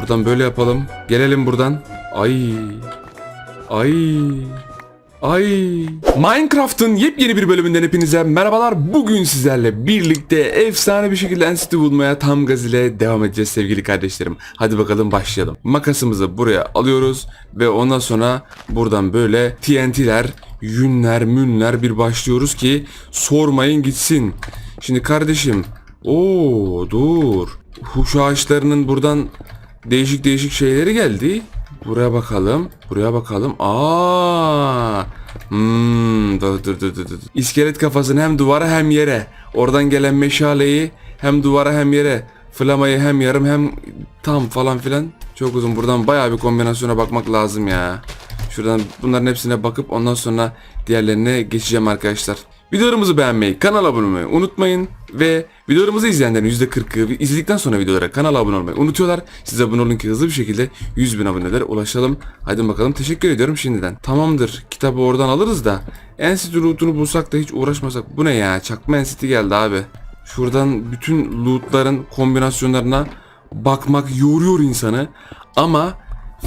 Buradan böyle yapalım. Gelelim buradan. Ay. Ay. Ay. Minecraft'ın yepyeni bir bölümünden hepinize merhabalar. Bugün sizlerle birlikte efsane bir şekilde Entity bulmaya tam gaz ile devam edeceğiz sevgili kardeşlerim. Hadi bakalım başlayalım. Makasımızı buraya alıyoruz ve ondan sonra buradan böyle TNT'ler, yünler, münler bir başlıyoruz ki sormayın gitsin. Şimdi kardeşim, Oo dur. Huş ağaçlarının buradan değişik değişik şeyleri geldi. Buraya bakalım. Buraya bakalım. Aa. Hmm, dur, dur, dur, dur, dur. İskelet kafasını hem duvara hem yere. Oradan gelen meşaleyi hem duvara hem yere. Flamayı hem yarım hem tam falan filan. Çok uzun. Buradan bayağı bir kombinasyona bakmak lazım ya. Şuradan bunların hepsine bakıp ondan sonra diğerlerine geçeceğim arkadaşlar. Videolarımızı beğenmeyi, kanala abone olmayı unutmayın. Ve videolarımızı izleyenlerin %40'ı izledikten sonra videolara kanala abone olmayı unutuyorlar. Siz abone olun ki hızlı bir şekilde 100 bin abonelere ulaşalım. Hadi bakalım teşekkür ediyorum şimdiden. Tamamdır kitabı oradan alırız da Enstitü loot'unu bulsak da hiç uğraşmasak. Bu ne ya çakma Enstitü geldi abi. Şuradan bütün loot'ların kombinasyonlarına bakmak yoruyor insanı. Ama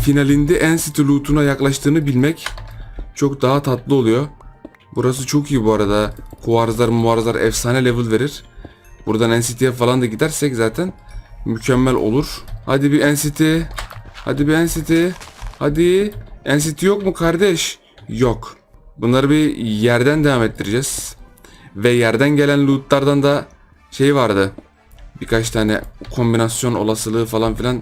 finalinde Enstitü loot'una yaklaştığını bilmek çok daha tatlı oluyor. Burası çok iyi bu arada. Kuvarzlar muvarzlar efsane level verir. Buradan NCT'ye falan da gidersek zaten mükemmel olur. Hadi bir NCT. Hadi bir NCT. Hadi. NCT yok mu kardeş? Yok. Bunları bir yerden devam ettireceğiz. Ve yerden gelen lootlardan da şey vardı. Birkaç tane kombinasyon olasılığı falan filan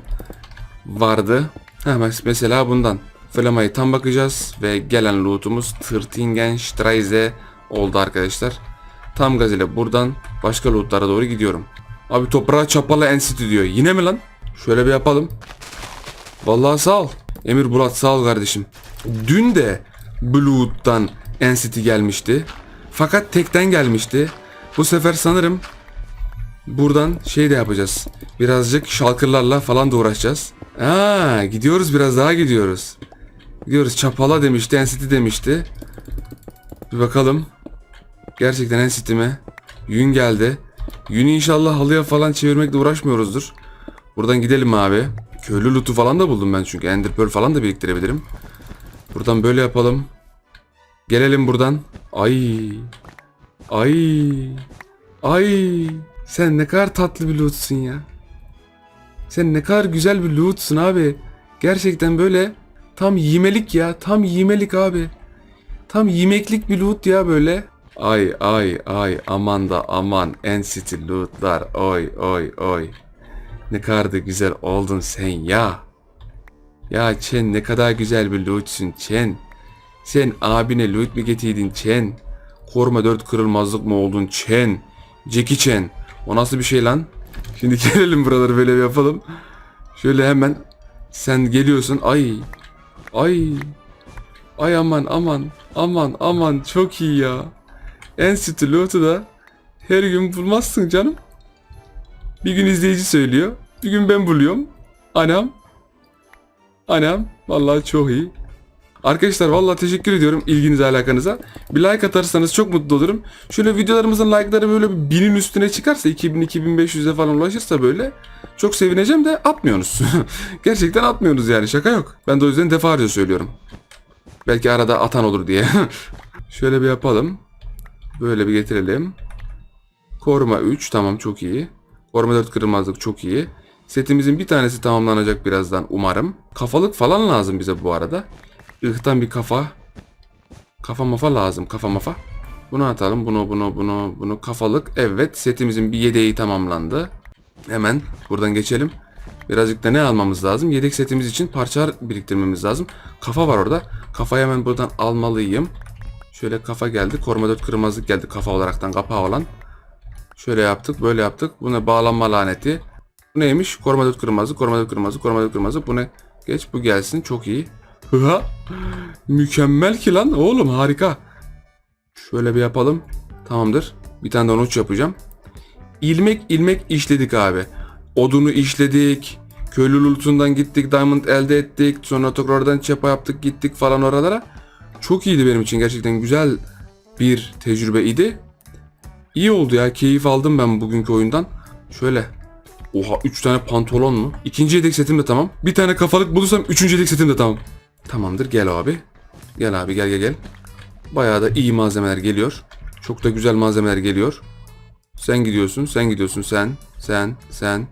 vardı. Ha, mes- mesela bundan. Flamayı tam bakacağız ve gelen lootumuz Tırtingen Streise oldu arkadaşlar. Tam gaz ile buradan başka lootlara doğru gidiyorum. Abi toprağa çapalı Enstitü diyor. Yine mi lan? Şöyle bir yapalım. Vallahi sağ ol. Emir Bulat sağ ol kardeşim. Dün de Blue'dan Enstitü gelmişti. Fakat tekten gelmişti. Bu sefer sanırım buradan şey de yapacağız. Birazcık şalkırlarla falan da uğraşacağız. Aa, gidiyoruz biraz daha gidiyoruz. Gidiyoruz çapala demişti, Enstitü demişti. Bir bakalım. Gerçekten Enstitü mi? Yün geldi. Yünü inşallah halıya falan çevirmekle uğraşmıyoruzdur. Buradan gidelim abi. Köylü lootu falan da buldum ben çünkü. Ender Pearl falan da biriktirebilirim. Buradan böyle yapalım. Gelelim buradan. Ay. Ay. Ay. Sen ne kadar tatlı bir lootsun ya. Sen ne kadar güzel bir lootsun abi. Gerçekten böyle tam yemelik ya. Tam yemelik abi. Tam yemeklik bir loot ya böyle. Ay ay ay aman da aman NCT lootlar oy oy oy. Ne kadar da güzel oldun sen ya. Ya Chen ne kadar güzel bir lootsun Chen. Sen abine loot mu getirdin Chen? Koruma dört kırılmazlık mı oldun Chen? Jackie Chen. O nasıl bir şey lan? Şimdi gelelim buraları böyle yapalım. Şöyle hemen sen geliyorsun. Ay. Ay. Ay aman aman. Aman aman çok iyi ya. Enstitü loot'u da her gün bulmazsın canım. Bir gün izleyici söylüyor. Bir gün ben buluyorum. Anam. Anam. Vallahi çok iyi. Arkadaşlar vallahi teşekkür ediyorum ilginize alakanıza. Bir like atarsanız çok mutlu olurum. Şöyle videolarımızın like'ları böyle binin üstüne çıkarsa 2000-2500'e falan ulaşırsa böyle çok sevineceğim de atmıyorsunuz. Gerçekten atmıyorsunuz yani şaka yok. Ben de o yüzden defalarca söylüyorum. Belki arada atan olur diye. Şöyle bir yapalım. Böyle bir getirelim. Koruma 3 tamam çok iyi. Koruma 4 kırılmazlık çok iyi. Setimizin bir tanesi tamamlanacak birazdan umarım. Kafalık falan lazım bize bu arada. Ihtan bir kafa. Kafa mafa lazım kafa mafa. Bunu atalım bunu bunu bunu bunu kafalık. Evet setimizin bir yedeği tamamlandı. Hemen buradan geçelim. Birazcık da ne almamız lazım? Yedek setimiz için parça biriktirmemiz lazım. Kafa var orada. Kafayı hemen buradan almalıyım. Şöyle kafa geldi. Koruma 4 kırmızılık geldi kafa olaraktan kapağı olan. Şöyle yaptık böyle yaptık. Buna bağlanma laneti. Bu neymiş? Koruma 4 kırmızı, koruma 4 kırmızı, koruma 4 kırmızı. Bu ne? Geç bu gelsin çok iyi. Hıha. Mükemmel ki lan oğlum harika. Şöyle bir yapalım. Tamamdır. Bir tane de uç yapacağım. İlmek ilmek işledik abi. Odunu işledik. Köylü lootundan gittik. Diamond elde ettik. Sonra tekrardan çapa yaptık gittik falan oralara. Çok iyiydi benim için. Gerçekten güzel bir tecrübe idi. İyi oldu ya. Keyif aldım ben bugünkü oyundan. Şöyle. Oha 3 tane pantolon mu? İkinci yedek setim de tamam. Bir tane kafalık bulursam üçüncü yedek setim de tamam. Tamamdır gel abi. Gel abi gel gel gel. Bayağı da iyi malzemeler geliyor. Çok da güzel malzemeler geliyor. Sen gidiyorsun, sen gidiyorsun, sen, sen, sen,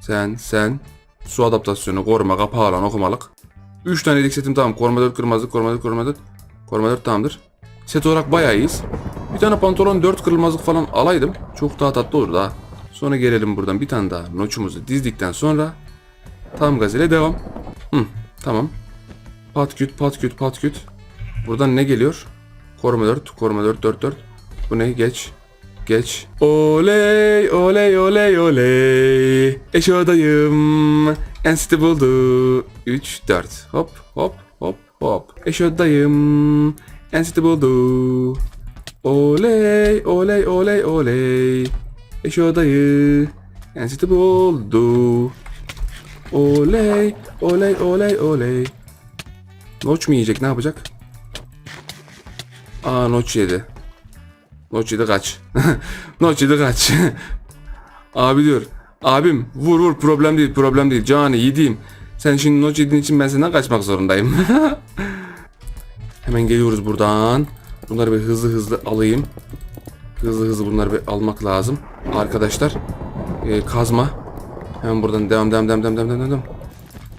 sen, sen. Su adaptasyonu, koruma, kapağı alan, okumalık. 3 tane yedek setim tamam. Koruma 4 kırmızılık, koruma 4, koruma 4. Koruma 4 tamamdır. Set olarak bayağı iyiyiz. Bir tane pantolon 4 kırılmazlık falan alaydım. Çok daha tatlı olur daha. Sonra gelelim buradan bir tane daha noçumuzu dizdikten sonra tam gaz ile devam. Hı, tamam. Pat küt pat küt pat küt. Buradan ne geliyor? Koruma 4, koruma 4, 4, 4. Bu ne? Geç. Geç. Oley, oley, oley, oley. Eşodayım. Enstitü buldu. 3, 4. Hop, hop, hop, hop. Eşodayım. Enstitü buldu. Oley, oley, oley, oley. Eşodayı. Enstitü buldu. Oley, oley, oley, oley. Noç mu yiyecek? Ne yapacak? Aa noç yedi. Noç yedi kaç. noç yedi kaç. Abi diyor. Abim vur vur problem değil problem değil. Cani yediğim. Sen şimdi noç yediğin için ben senden kaçmak zorundayım. Hemen geliyoruz buradan. Bunları bir hızlı hızlı alayım. Hızlı hızlı bunları bir almak lazım. Arkadaşlar. Ee, kazma. Hemen buradan devam devam devam devam devam devam.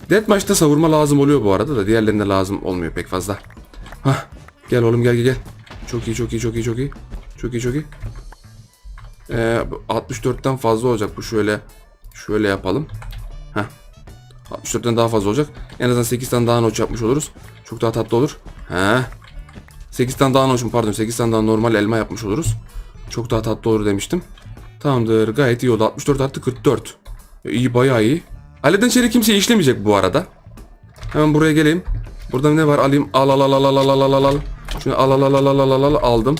Deathmatch'ta savurma lazım oluyor bu arada da diğerlerinde lazım olmuyor pek fazla. Hah. Gel oğlum gel gel gel. Çok iyi çok iyi çok iyi çok iyi. Çok iyi çok iyi. Ee, bu 64'ten fazla olacak bu şöyle şöyle yapalım. Heh. 64'ten daha fazla olacak. En azından 8 tane daha noç yapmış oluruz. Çok daha tatlı olur. He. 8 tane daha mu pardon 8 tane daha normal elma yapmış oluruz. Çok daha tatlı olur demiştim. Tamamdır gayet iyi oldu. 64 artı 44. E, İyi bayağı iyi. Aleden çeyrek kimse işlemeyecek bu arada. Hemen buraya geleyim. Burada ne var alayım. Al al al al al al al al al. Şunu al al al al al al al aldım.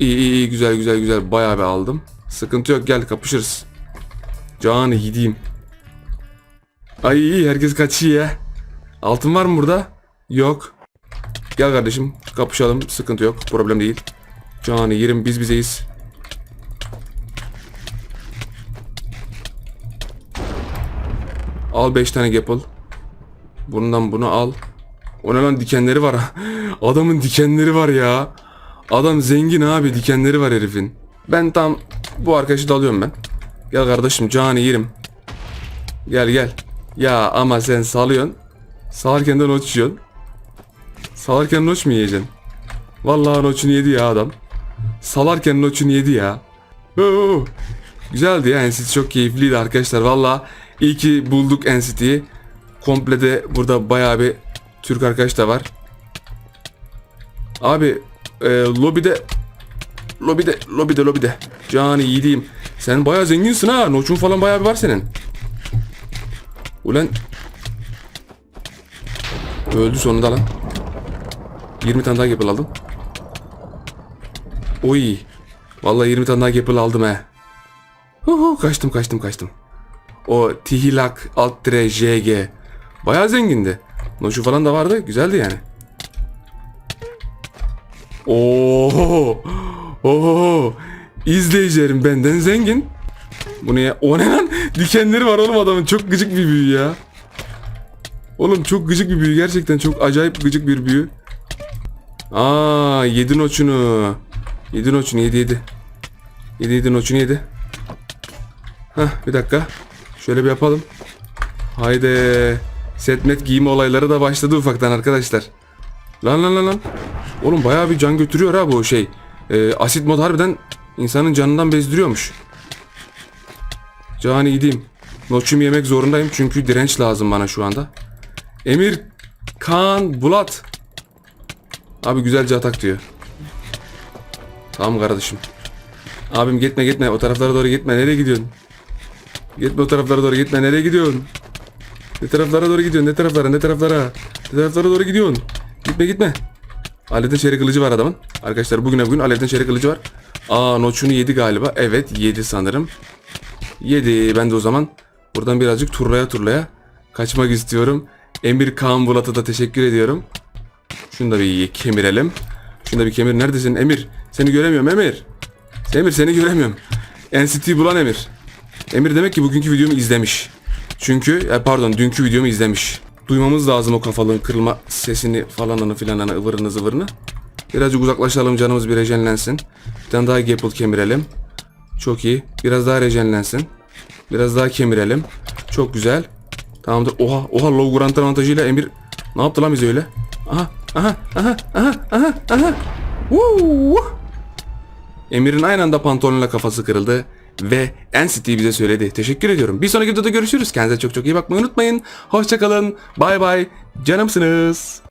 İyi iyi iyi güzel güzel güzel bayağı bir aldım. Sıkıntı yok gel kapışırız. Canı yediğim. Ay iyi herkes kaçıyor ya. Altın var mı burada? Yok. Gel kardeşim kapışalım sıkıntı yok problem değil. Canı yerim biz bizeyiz. Al 5 tane gapple. Bundan bunu al. O ne lan dikenleri var. Adamın dikenleri var ya. Adam zengin abi dikenleri var herifin. Ben tam bu arkadaşı da alıyorum ben. Gel kardeşim canı yerim. Gel gel. Ya ama sen salıyorsun. Salarken de noç yiyorsun. Salarken noç mu yiyeceksin? Vallahi noçunu yedi ya adam. Salarken noçunu yedi ya. Oo. Güzeldi ya NCT çok keyifliydi arkadaşlar. Valla iyi ki bulduk NCT'yi. Komple de burada bayağı bir Türk arkadaş da var. Abi e, lobide lobide lobide lobide Cani yiğidiyim. Sen bayağı zenginsin ha. Noçun falan bayağı bir var senin. Ulan Öldü sonunda lan. 20 tane daha gapple aldım. Oy. Vallahi 20 tane daha gapple aldım he. Huhu, kaçtım kaçtım kaçtım. O Tihilak alt tire JG. Bayağı zengindi. Noşu falan da vardı. Güzeldi yani. Oo. Oo. İzleyicilerim benden zengin. Bu ne ya? O ne lan? Dikenleri var oğlum adamın. Çok gıcık bir büyü ya. Oğlum çok gıcık bir büyü. Gerçekten çok acayip gıcık bir büyü. Aa, yedi noçunu. Yedi noçunu yedi yedi. Yedi yedi noçunu yedi. Hah bir dakika. Şöyle bir yapalım. Haydi. Setmet giyimi olayları da başladı ufaktan arkadaşlar. Lan lan lan lan. Oğlum bayağı bir can götürüyor ha bu şey. Ee, asit mod harbiden insanın canından bezdiriyormuş. Cani gideyim. Noçum yemek zorundayım çünkü direnç lazım bana şu anda. Emir Kaan Bulat. Abi güzelce atak diyor. Tamam kardeşim. Abim gitme gitme o taraflara doğru gitme nereye gidiyorsun? Gitme o taraflara doğru gitme nereye gidiyorsun? Ne taraflara doğru gidiyorsun ne taraflara ne taraflara? Ne taraflara doğru gidiyorsun? Gitme gitme. Alevden çeyrek kılıcı var adamın. Arkadaşlar bugüne bugün Alevden çeyrek kılıcı var. Aa noçunu yedi galiba. Evet yedi sanırım. Yedi. Ben de o zaman buradan birazcık turlaya turlaya kaçmak istiyorum. Emir Kaan Bulat'a da teşekkür ediyorum. Şunu da bir kemirelim. Şunu da bir kemir. Neredesin Emir? Seni göremiyorum Emir. Emir seni göremiyorum. NCT bulan Emir. Emir demek ki bugünkü videomu izlemiş. Çünkü e, pardon dünkü videomu izlemiş. Duymamız lazım o kafalığın kırılma sesini falanını filanını ıvırını zıvırını. Birazcık uzaklaşalım canımız bir rejenlensin. Bir tane daha gapple kemirelim. Çok iyi. Biraz daha rejenlensin. Biraz daha kemirelim. Çok güzel. Tamamdır. Oha oha low grant avantajıyla Emir ne yaptı lan bize öyle? Aha aha aha aha aha aha. Woo! Emir'in aynı anda pantolonla kafası kırıldı ve NCT bize söyledi. Teşekkür ediyorum. Bir sonraki videoda görüşürüz. Kendinize çok çok iyi bakmayı unutmayın. Hoşçakalın. Bay bay. Canımsınız.